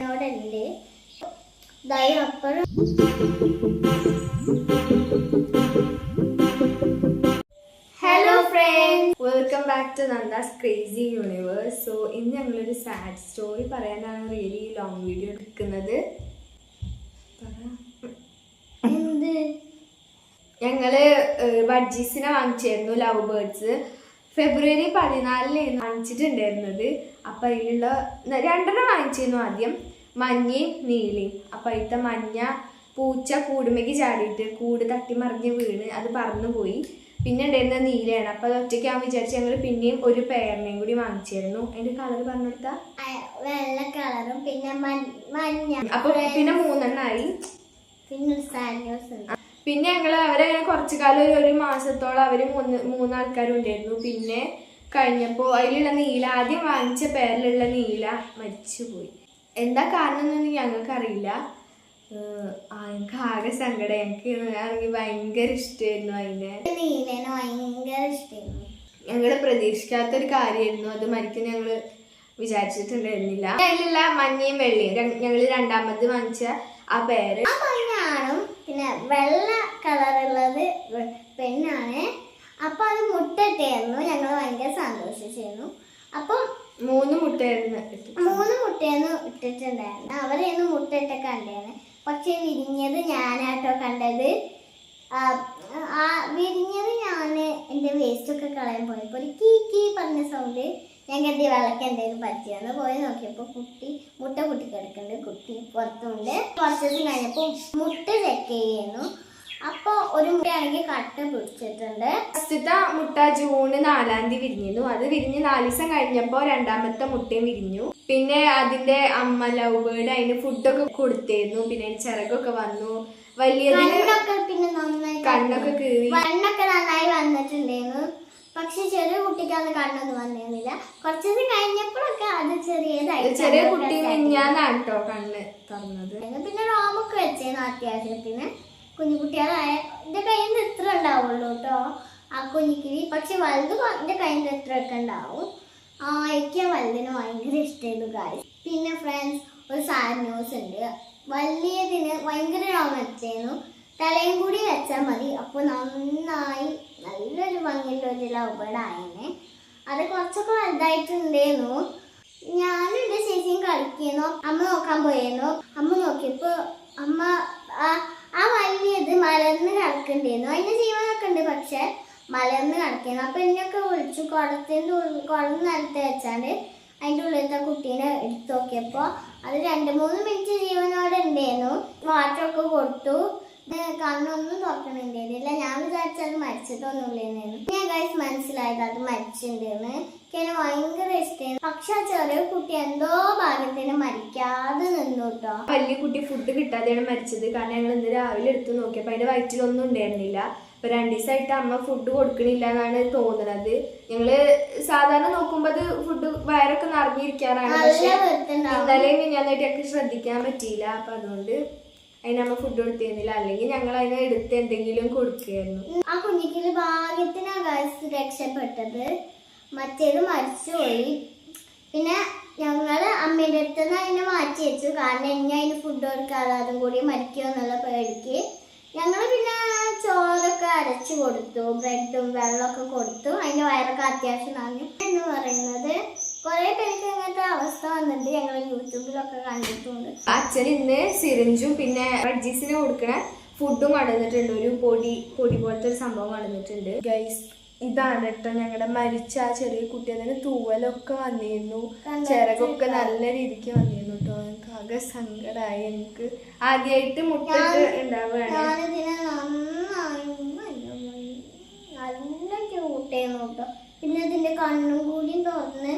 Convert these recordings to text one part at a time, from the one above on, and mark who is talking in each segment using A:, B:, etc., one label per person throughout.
A: Hello friends welcome back to Nandas crazy universe so ഇന്ന് ഞങ്ങളൊരു sad story പറയാനാണ് really long video എടുക്കുന്നത്. ഞങ്ങൾ ബഡ്ജീസിനെ വാങ്ങിച്ചായിരുന്നു ലവ് ബേർഡ്സ് ഫെബ്രുവരി പതിനാലിന് വാങ്ങിച്ചിട്ടുണ്ടായിരുന്നത്. അപ്പം അതിലുള്ള രണ്ടെണ്ണം വാങ്ങിച്ചിരുന്നു ആദ്യം. മഞ്ഞയും നീലയും. അപ്പം അതിലത്തെ മഞ്ഞ പൂച്ച കൂടുമേക്ക് ചാടിയിട്ട് കൂട് തട്ടി മറിഞ്ഞ് വീണ് അത് പറന്നു പോയി. പിന്നെ ഉണ്ടായിരുന്നത് നീലയാണ്. അപ്പം അത് ഒറ്റയ്ക്ക് ഞാൻ വിചാരിച്ച് ഞങ്ങൾ പിന്നെയും ഒരു പേരിനെയും കൂടി വാങ്ങിച്ചായിരുന്നു. അതിന്റെ കളർ പറഞ്ഞു കൊടുത്താ?
B: വെള്ള കളറും പിന്നെ മഞ്ഞ- അപ്പോൾ
A: അപ്പൊ പിന്നെ മൂന്നെണ്ണായി
B: പിന്നെ
A: പിന്നെ ഞങ്ങൾ അവരെ കുറച്ചു കാലം ഒരു ഒരു മാസത്തോളം അവർ മൂന്ന് മൂന്നാൾക്കാരും ഉണ്ടായിരുന്നു. പിന്നെ കഴിഞ്ഞപ്പോൾ അതിലുള്ള നീല ആദ്യം വാങ്ങിച്ച പേരിലുള്ള നീല മരിച്ചുപോയി. എന്താ കാരണം എന്നൊന്നും ഞങ്ങൾക്ക് അറിയില്ല എനിക്ക് ആകെ സങ്കടം. എനിക്ക് ആണെങ്കിൽ ഭയങ്കര ഇഷ്ടമായിരുന്നു അതിനെ
B: നീലേനെ ഭയങ്കര ഇഷ്ടമായിരുന്നു
A: ഞങ്ങൾ പ്രതീക്ഷിക്കാത്തൊരു കാര്യമായിരുന്നു അത് മരിക്കും ഞങ്ങൾ വിചാരിച്ചിട്ടുണ്ടായിരുന്നില്ല. അതിലുള്ള മഞ്ഞയും വെള്ളയും ഞങ്ങൾ രണ്ടാമത് വാങ്ങിച്ച ആ പേര്.
B: ആ മഞ്ഞാണും പിന്നെ വെള്ള കളറുള്ളത് പെണ്ണാണ്. അപ്പൊ അത് മുട്ടട്ടായിരുന്നു ഞങ്ങൾ ഭയങ്കര അപ്പം
A: മൂന്ന് മുട്ടയായിരുന്നു
B: മൂന്ന് മുട്ടയെന്ന് ഇട്ടിട്ടുണ്ടായിരുന്നു. അവരെയൊന്ന് മുട്ടയിട്ട കണ്ടായിരുന്നു പക്ഷെ വിരിഞ്ഞത് ഞാനാട്ടോ കണ്ടത്. വിരിഞ്ഞത് ഞാൻ എന്റെ വേസ്റ്റ് ഒക്കെ കളയാൻ പോയപ്പോൾ ഒരു കീ കീ പറഞ്ഞ സൗണ്ട് ഞാൻ കരുതി വിളക്ക് എന്തെങ്കിലും പറ്റിയെന്ന് പോയി നോക്കിയപ്പോൾ കുട്ടി മുട്ട കുട്ടി കിടക്കുന്നുണ്ട് കുട്ടി പുറത്തുണ്ട്. കുറച്ച് ദിവസം കഴിഞ്ഞപ്പോൾ മുട്ട ചെക്ക് ചെയ്യുന്നു. അപ്പോൾ ഒരു മുട്ടയാണെങ്കിൽ കട്ട പിടിച്ചിട്ടുണ്ട്.
A: ഫസ്റ്റത്തെ മുട്ട ജൂണ് നാലാം തീയതി വിരിഞ്ഞിരുന്നു. അത് വിരിഞ്ഞ് നാല് ദിവസം കഴിഞ്ഞപ്പോൾ രണ്ടാമത്തെ മുട്ടയും വിരിഞ്ഞു. പിന്നെ അതിന്റെ അമ്മ ലവ് ബേർഡ് അതിന് ഫുഡൊക്കെ കൊടുത്തിരുന്നു. പിന്നെ ചിറകൊക്കെ വന്നു.
B: വലിയ പിന്നെ നന്നായി
A: കണ്ണൊക്കെ കീറി.
B: കണ്ണൊക്കെ നന്നായി വന്നിട്ടുണ്ടായിരുന്നു. പക്ഷെ ചെറിയ കുട്ടിക്ക് അത് കണ്ണൊന്നും വന്നിരുന്നില്ല. കുറച്ചത് കഴിഞ്ഞപ്പോഴൊക്കെ അത് ചെറിയതായി
A: ചെറിയ കുട്ടി മിഞ്ഞാന്നാണ് കേട്ടോ കണ്ണ് തുറന്നത്
B: പിന്നെ റോമൊക്കെ വെച്ചേന്നു അത്യാവശ്യത്തിന്. കുഞ്ഞുകുട്ടികളായ എന്റെ കയ്യിൽ നിന്ന് ഇത്ര ഉണ്ടാവുള്ളൂ കേട്ടോ. ആ കുഞ്ഞിക്കിരി പക്ഷെ വലുത് എന്റെ കയ്യിൽ നിന്ന് ഇത്ര ഒക്കെ ഉണ്ടാവും? ആ എനിക്ക് ആ വലുതിന് ഭയങ്കര ഇഷ്ടമായിരുന്നു കാര്യം പിന്നെ ഫ്രണ്ട്സ് ഒരു സാഡ് ന്യൂസ് ഉണ്ട്. വലിയതിന് ഭയങ്കര വെച്ചായിരുന്നു തലയും കൂടി വെച്ചാൽ മതി. അപ്പോൾ നന്നായി നല്ലൊരു ഭംഗിയുള്ള ഒരു ലവ് ബേർഡ് അത് കുറച്ചൊക്കെ വലുതായിട്ടുണ്ടായിരുന്നു ഞാനും എന്റെ ചേച്ചിയും കളിക്കുന്നു അമ്മ നോക്കാൻ പോയിരുന്നു അമ്മ നോക്കിയപ്പോൾ അമ്മ ആ- ആ വലിയത് മലർന്ന് കിടക്കണ്ടായിരുന്നു അതിന്റെ ജീവനൊക്കെ ഉണ്ട് പക്ഷെ മലർന്ന് കിടക്കുന്നു. അപ്പൊ എന്നെയൊക്കെ വിളിച്ചു കുളത്തിന്റെ ഉള്ളിൽ കുളം നിലത്ത് വെച്ചാണ്ട് അതിന്റെ ഉള്ളിലത്തെ കുട്ടീനെ എടുത്തു നോക്കിയപ്പോ അത് രണ്ട് മൂന്ന് മിനിറ്റ് ജീവനോടെ ഉണ്ടായിരുന്നു വാട്ടറൊക്കെ കൊടുത്തു. കണ്ണൊന്നും തുറക്കണുണ്ടായിരുന്നില്ല ഞാൻ വിചാരിച്ചത് മരിച്ചിട്ടൊന്നുമില്ലായിരുന്നു ഞാൻ ഗൈസ് മനസ്സിലായത് അത് മരിച്ചിട്ടുണ്ടെന്ന് എനിക്ക് ഭയങ്കര ഇഷ്ടമായിരുന്നു പക്ഷെ ആ ചെറിയ കുട്ടി എന്തോ കേട്ടോ
A: വലിയ കുട്ടി ഫുഡ് കിട്ടാതെയാണ് മരിച്ചത്. കാരണം ഞങ്ങൾ ഇന്ന് രാവിലെ എടുത്ത് നോക്കിയപ്പോൾ അതിന്റെ വയറ്റിലൊന്നും ഉണ്ടായിരുന്നില്ല. അപ്പോൾ രണ്ട് ദിവസമായിട്ട് അമ്മ ഫുഡ് കൊടുക്കണില്ല എന്നാണ് തോന്നുന്നത് ഞങ്ങൾ സാധാരണ നോക്കുമ്പോൾ അത് ഫുഡ് വയറൊക്കെ നിറഞ്ഞിരിക്കാറാണ്. പക്ഷേ ഇന്നലെയും മിഞ്ഞാന്നായിട്ട് ഞങ്ങൾക്ക് ശ്രദ്ധിക്കാൻ പറ്റിയില്ല. അപ്പം അതുകൊണ്ട് അതിനമ്മ ഫുഡ് കൊടുത്തിരുന്നില്ല. അല്ലെങ്കിൽ ഞങ്ങൾ അതിനെ എടുത്ത് എന്തെങ്കിലും കൊടുക്കുകയായിരുന്നു.
B: ആ കുഞ്ഞിക്കിൽ ഭാഗ്യത്തിനാണ് രക്ഷപ്പെട്ടത്. മറ്റേത് മരിച്ചുപോയി. പിന്നെ ഞങ്ങൾ അമ്മയുടെ അടുത്ത് നിന്ന് അതിനെ മാറ്റി വെച്ചു. കാരണം ഇനി അതിന് ഫുഡ് കൊടുക്കാതെ കൂടി മരിക്കുമോ എന്നുള്ള പേടിക്ക്. ഞങ്ങൾ പിന്നെ ചോറൊക്കെ അരച്ചു കൊടുത്തു. ബ്രെഡും വെള്ളമൊക്കെ കൊടുത്തു. അതിന്റെ വയറൊക്കെ അത്യാവശ്യം നന്ദി എന്ന് പറയുന്നത്. കുറേ പേർക്ക് ഇങ്ങനത്തെ അവസ്ഥ വന്നിട്ട് ഞങ്ങൾ യൂട്യൂബിലൊക്കെ കണ്ടിട്ടുണ്ട്.
A: അച്ഛൻ ഇന്ന് സിറിഞ്ചും പിന്നെ റഡ്ജീസിന് കൊടുക്കണ ഫുഡും കൊണ്ടുവന്നിട്ടുണ്ട്. ഒരു പൊടി പൊടി പോലത്തെ ഒരു സംഭവം കൊണ്ടുവന്നിട്ടുണ്ട്. ഗൈസ് ഇതാണ് കേട്ടോ ഞങ്ങളുടെ മരിച്ച ആ ചെറിയ കുട്ടി. അതിന് തൂവലൊക്കെ വന്നിരുന്നു. ചിറകൊക്കെ നല്ല രീതിക്ക് വന്നിരുന്നു കേട്ടോ എനിക്ക് ആകെ സങ്കടമായി എനിക്ക് ആദ്യമായിട്ട് മുട്ടിട്ട് ഉണ്ടാവുകയാണ്.
B: നല്ല കേട്ടോ പിന്നെ അതിന്റെ കണ്ണും കൂടി തുറന്ന്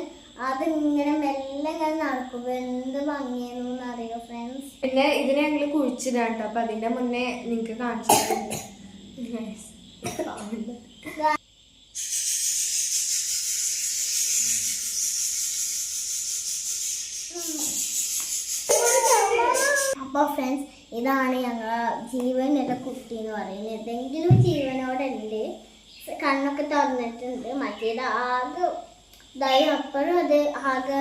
B: അത് ഇങ്ങനെ മെല്ലെ ഇങ്ങനെ നടക്കുക എന്ത് ഭംഗിയെന്നു എന്നറിയോ ഫ്രണ്ട്സ്
A: പിന്നെ ഇതിനെ ഞങ്ങൾ കുഴിച്ചിടാട്ടോ അപ്പൊ അതിന്റെ മുന്നേ നിങ്ങക്ക് കാണിച്ചു
B: അപ്പോൾ ഫ്രണ്ട്സ് ഇതാണ് ഞങ്ങളെ ജീവനുള്ള കുട്ടി എന്ന് പറയുന്നത്. എന്തെങ്കിലും ജീവനോടെ ഉണ്ട് കണ്ണൊക്കെ തുറന്നിട്ടുണ്ട്. മറ്റേത് ആകെ ഇതായി അപ്പോഴും അത് ആകെ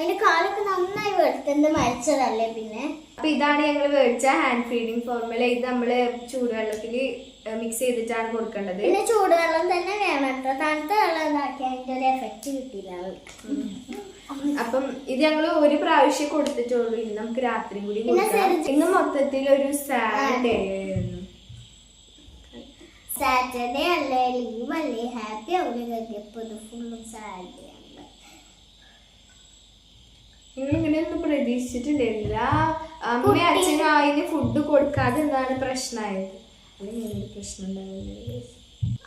B: അതിന്റെ കാലൊക്കെ നന്നായി വെളുത്തുന്നത് മരിച്ചതല്ലേ പിന്നെ?
A: അപ്പൊ ഇതാണ് ഞങ്ങൾ മേടിച്ച ഹാൻഡ് ഫീഡിങ് ഫോർമുല ഇത് നമ്മൾ ചൂടുവെള്ളത്തിൽ മിക്സ് ചെയ്തിട്ടാണ് കൊടുക്കേണ്ടത്.
B: പിന്നെ ചൂടുവെള്ളം തന്നെ വേണം. കേട്ടോ തണുത്ത വെള്ളം ഇതാക്കി അതിന്റെ ഒരു എഫക്റ്റ് കിട്ടില്ല
A: അപ്പം ഇത് ഞങ്ങൾ ഒരു പ്രാവശ്യം കൊടുത്തിട്ടുള്ളൂ. ഇന്ന് നമുക്ക് രാത്രി കൂടി ഇന്ന് മൊത്തത്തിൽ ഒരു സാറ്റർഡേ ആയിരുന്നു.
B: സാറ്റർഡേ അല്ലേ? ലീവ് അല്ലേ? ഹാപ്പി ആവില്ല ഫുള്ളും സാറ്റർഡേ
A: ഇങ്ങനെയൊന്നും പ്രതീക്ഷിച്ചിട്ടുണ്ടായിരുന്നില്ല അമ്മ അച്ഛനും അതിന് ഫുഡ് കൊടുക്കാതെ എന്താണ് പ്രശ്നമായത് അല്ലെങ്കിൽ പ്രശ്നം ഉണ്ടായിരുന്നു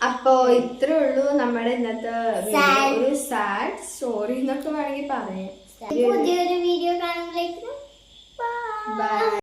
A: അപ്പോ ഇത്രേ ഉള്ളൂ നമ്മുടെ ഇന്നത്തെ. ഒരു സാഡ് സ്റ്റോറി എന്നൊക്കെ വേണമെങ്കിൽ പറയാം.
B: പുതിയൊരു വീഡിയോ കാണുമ്പോഴേക്കും.
A: Bye.